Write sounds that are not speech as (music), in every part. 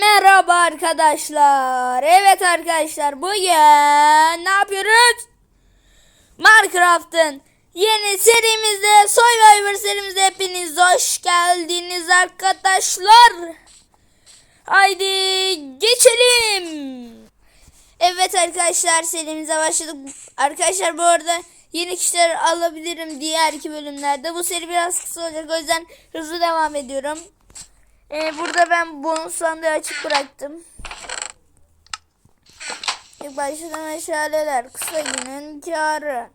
merhaba arkadaşlar. Evet arkadaşlar bugün ne yapıyoruz? Minecraft'ın yeni serimizde Survivor serimizde hepiniz hoş geldiniz arkadaşlar. Haydi geçelim. Evet arkadaşlar serimize başladık. Arkadaşlar bu arada yeni kişiler alabilirim diğer iki bölümlerde. Bu seri biraz kısa olacak o yüzden hızlı devam ediyorum. Ee, burada ben bonus sandığı açık bıraktım. İlk başta meşaleler. Kısa günün karı.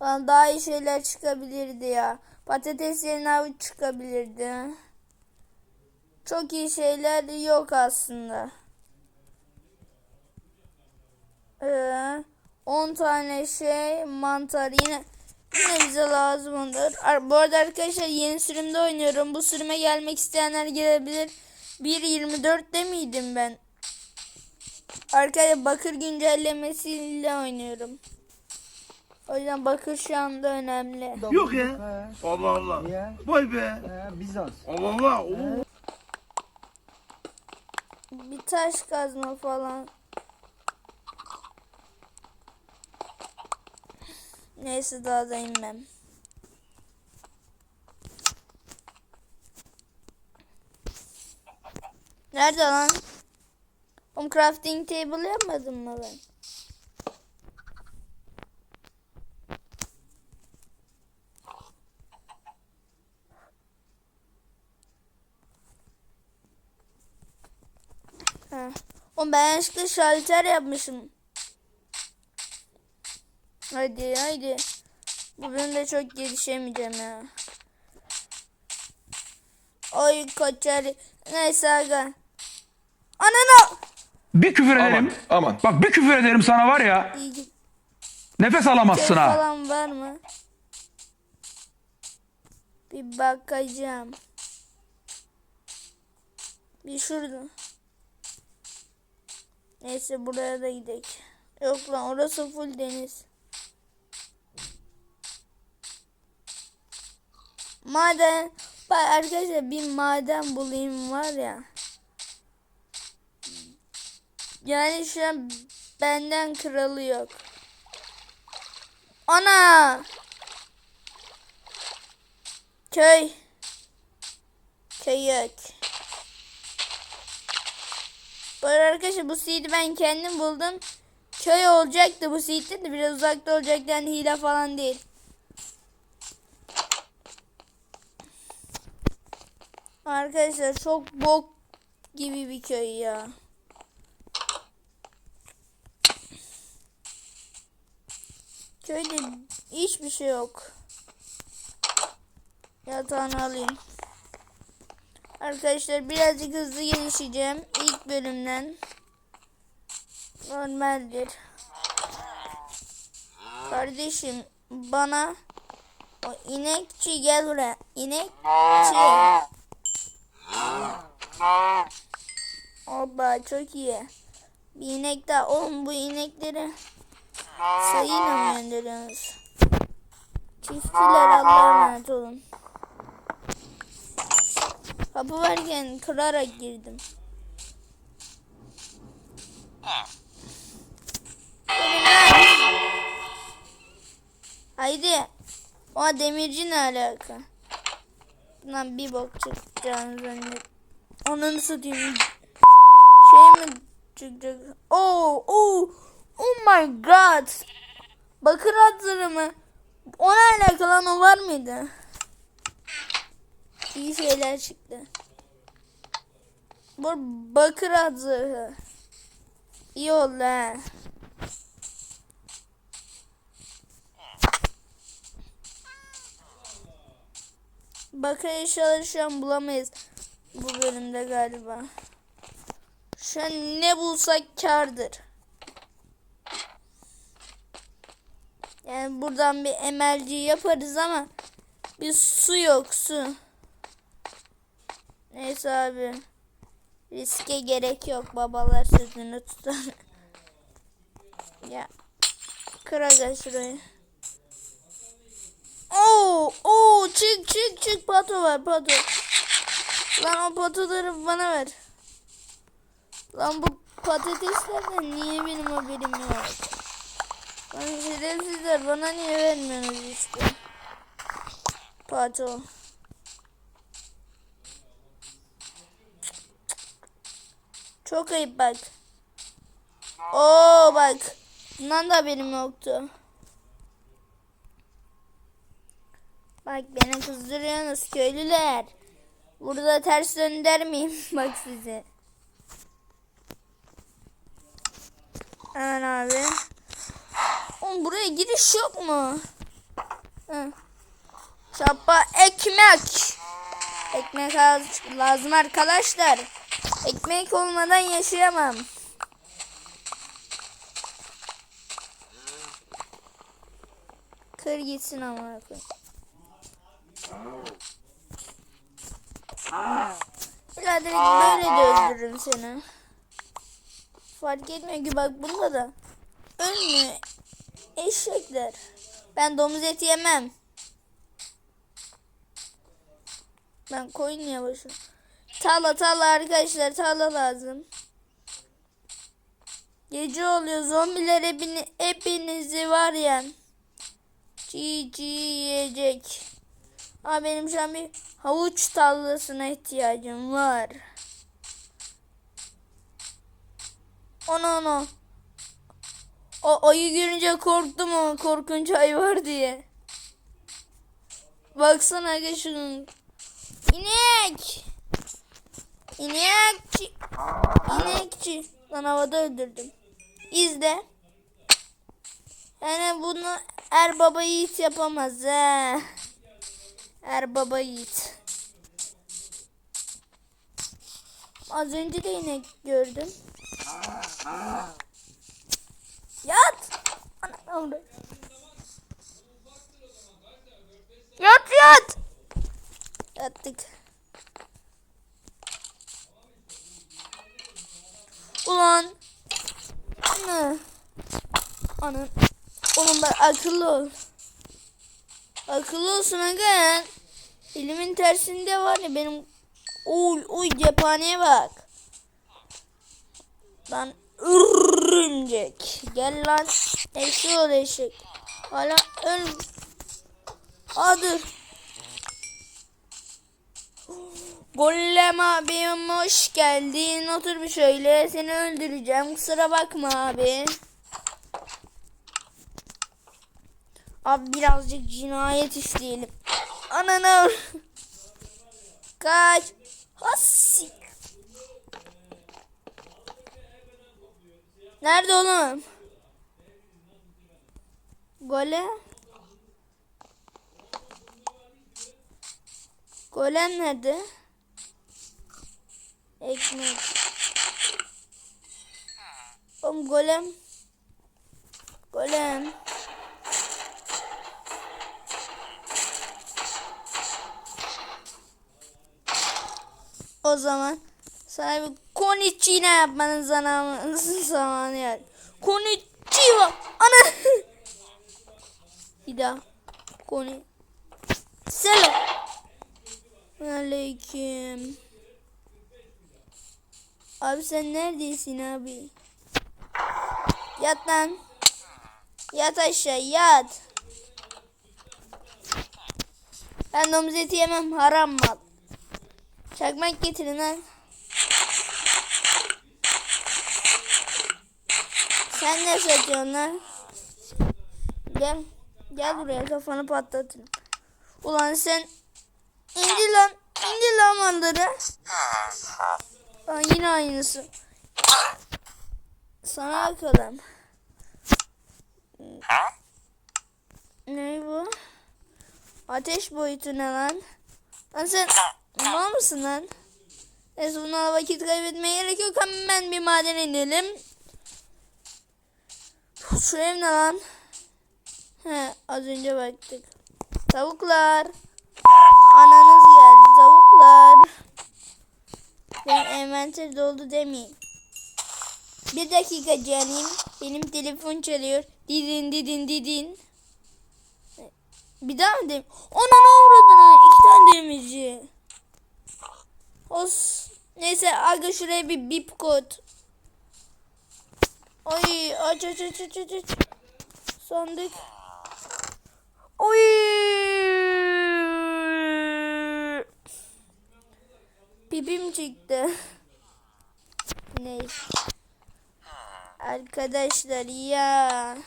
Daha iyi şeyler çıkabilirdi ya. Patates yerine avuç çıkabilirdi. Çok iyi şeyler yok aslında. Ee, 10 tane şey mantar yine yine bize lazım onlar. Ar- Bu arada arkadaşlar yeni sürümde oynuyorum. Bu sürüme gelmek isteyenler gelebilir. 1.24'te miydim ben? Arkadaşlar bakır güncellemesiyle oynuyorum. O yüzden bakır şu anda önemli. Yok ya. He, Allah Allah. Niye? Vay be. he, Bizans. Allah Allah. Oo. Bir taş kazma falan. Neyse daha da inmem. Nerede lan? Oğlum crafting table yapmadım mı ben? Ha. Oğlum ben yanlışlıkla şalter yapmışım. Hadi hadi. Bu bölümde çok gelişemeyeceğim ya. Oy koçer. Neyse aga. Anana. Bir küfür ederim. Aman. Bak bir küfür ederim sana var ya. İyi Nefes alamazsın ha. falan var mı? Bir bakacağım. Bir şurada. Neyse buraya da gidelim. Yok lan orası full deniz. Maden. Bak arkadaşlar bir maden bulayım var ya. Yani şu an benden kralı yok. Ana! Köy. Köy yok. Bu arkadaşlar bu seed'i ben kendim buldum. Köy olacaktı bu seed'de de biraz uzakta olacaktı yani hile falan değil. Arkadaşlar çok bok gibi bir köy ya. Köyde hiçbir şey yok. Yatağını alayım. Arkadaşlar birazcık hızlı gelişeceğim. İlk bölümden. Normaldir. Kardeşim bana o inekçi gel buraya. İnekçi. Oba çok iyi. Bir inek daha. Oğlum bu inekleri sayıyla mı gönderiyorsunuz? Çiftçiler Allah'a emanet olun. Kapı varken kırarak girdim. Haydi. O demirci ne alaka? Bundan bir bok çıkacağını zannet. Onu satayım. Şey mi çıkacak? Oh, oh, oh my god. Bakır atları mı? Ona alakalı o var mıydı? İyi şeyler çıktı. Bu bakır atları. İyi oldu ha. Bakır eşyaları şu an bulamayız. Bu bölümde galiba. Şu an ne bulsak kardır. Yani buradan bir emelci yaparız ama bir su yok su. Neyse abi. Riske gerek yok. Babalar sözünü tutar. (laughs) ya. Kır aga şurayı. Oo, çık çık çık pato var pato. Lan o patoları bana ver. Lan bu patateslerden niye benim haberim yok? Lan şerefsizler bana niye vermiyorsunuz işte? Pato. Çok ayıp bak. Oo bak. Bundan da haberim yoktu. Bak beni kızdırıyorsunuz köylüler. Burada ters dönder miyim? (laughs) bak size. Hemen abi. Oğlum buraya giriş yok mu? Hı. Çapa ekmek. Ekmek az- lazım arkadaşlar. Ekmek olmadan yaşayamam. Kır gitsin ama. Birader böyle de öldürürüm seni. Fark etmiyor ki bak bunda da. Ölmüyor. Eşekler. Ben domuz eti yemem. Ben koyun yavaşım. Tala tala arkadaşlar tala lazım. Gece oluyor zombiler hepini, hepinizi var ya. Çiğ çiğ yiyecek. Ama benim şu bir havuç tallasına ihtiyacım var. Ona ona. O ayı görünce korktum ama korkunç ay var diye. Baksana şunun. İnek. İnekçi. İnekçi. Lan havada öldürdüm. İzle. Yani bunu er baba yiğit yapamaz he. Er baba yiğit. Az önce de inek gördüm. Yat. Ana, oldu. Yat yat. Yattık. Ulan. Ana. Oğlum ben akıllı ol. Akıllı olsun aga. Elimin tersinde var ya benim. Uy uy cephaneye bak. Lan örümcek. Gel lan. Eşek ol eşek. Hala öl. Aa dur. Gollem abim hoş geldin. Otur bir şöyle. Seni öldüreceğim. Kusura bakma abi. Abi birazcık cinayet işleyelim. Ananı. (laughs) Kaç. Hasik. Nerede oğlum? Golem. Golem nerede? Ekmek. Oğlum golem. Golem. O zaman sana bir konichiwa yapmanın zamanı, (laughs) yani. Konichiwa. Ana. bir. Koni. Selam. Aleyküm. Abi sen neredesin abi? Yat lan. Yat aşağı yat. Ben domuz eti yemem haram mal. Çakmak getirin lan. Sen ne satıyorsun lan? Gel. Gel buraya kafanı patlatırım. Ulan sen indi lan. indi lan malları. Lan yine aynısı. Sana bakalım. Ne bu? Ateş boyutu ne lan? Lan sen mal mısın lan? Neyse bunlarla vakit kaybetmeye gerek yok. Hemen bir maden inelim. Şu ev ne lan? He az önce baktık. Tavuklar. Ananız geldi tavuklar. Benim envanter doldu demeyin. Bir dakika canım. Benim telefon çalıyor. Didin didin didin. Bir daha mı dem? Ona ne uğradın? İki tane demirci. Os. Neyse aga şuraya bir bip kod. Ay aç aç aç aç aç. Sandık. Oy. Pipim çıktı. Neyse. Arkadaşlar ya.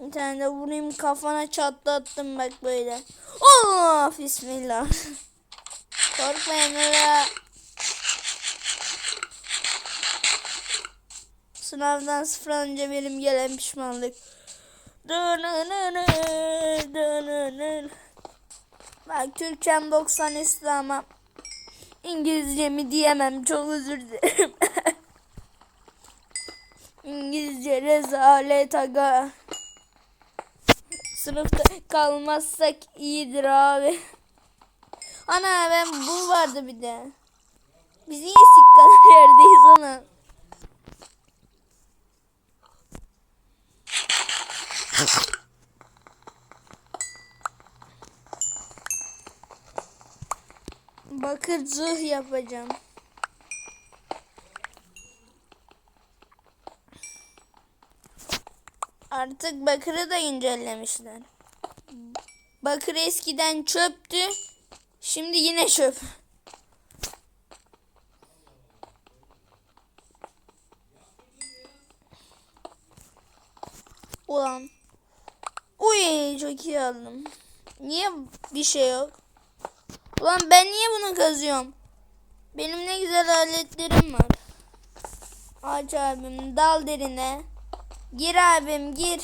Bir tane de vurayım kafana çatlattım bak böyle. Allah bismillah. Korkmayın öyle. Sınavdan sıfır alınca benim gelen pişmanlık. Bak Türkçem 90 üstü ama İngilizcemi diyemem çok özür dilerim. (laughs) İngilizce rezalet aga. Sınıfta kalmazsak iyidir abi. Ana ben bu vardı bir de. Biz niye sik kadar (laughs) yerdeyiz ana? Bakır zırh yapacağım. Artık bakırı da güncellemişler. Bakır eskiden çöptü. Şimdi yine çöp. Ulan. Uy çok iyi aldım. Niye bir şey yok? Ulan ben niye bunu kazıyorum? Benim ne güzel aletlerim var. Aç abim dal derine. Gir abim gir.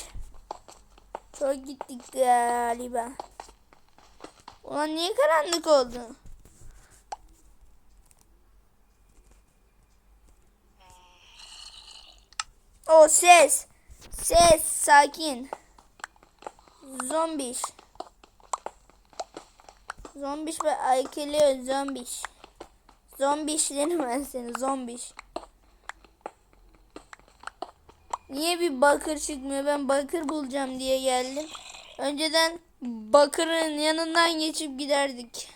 Çok gittik galiba. Ulan niye karanlık oldu? O ses. Ses sakin. Zombiş. Zombiş ve aykılıyor zombiş. Zombiş derim ben seni zombiş. Niye bir bakır çıkmıyor? Ben bakır bulacağım diye geldim. Önceden bakırın yanından geçip giderdik.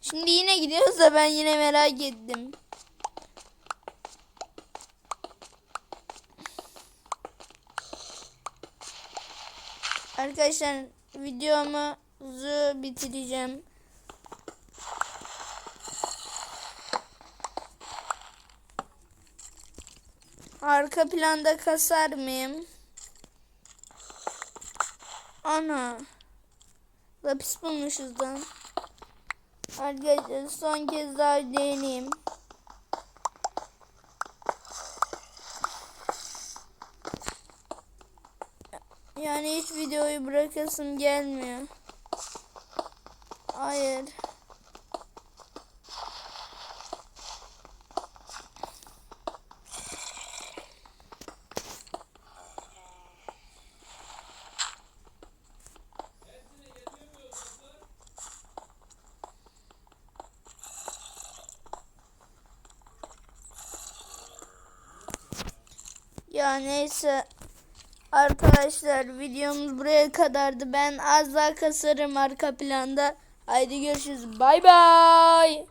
Şimdi yine gidiyoruz da ben yine merak ettim. Arkadaşlar videomuzu bitireceğim. Arka planda kasar mıyım? Ana. Lapis bulmuşuz lan. Arkadaşlar son kez daha deneyeyim. Yani hiç videoyu bırakasım gelmiyor. Hayır. Ya neyse. Arkadaşlar videomuz buraya kadardı. Ben az daha kasarım arka planda. Haydi görüşürüz. Bay bay.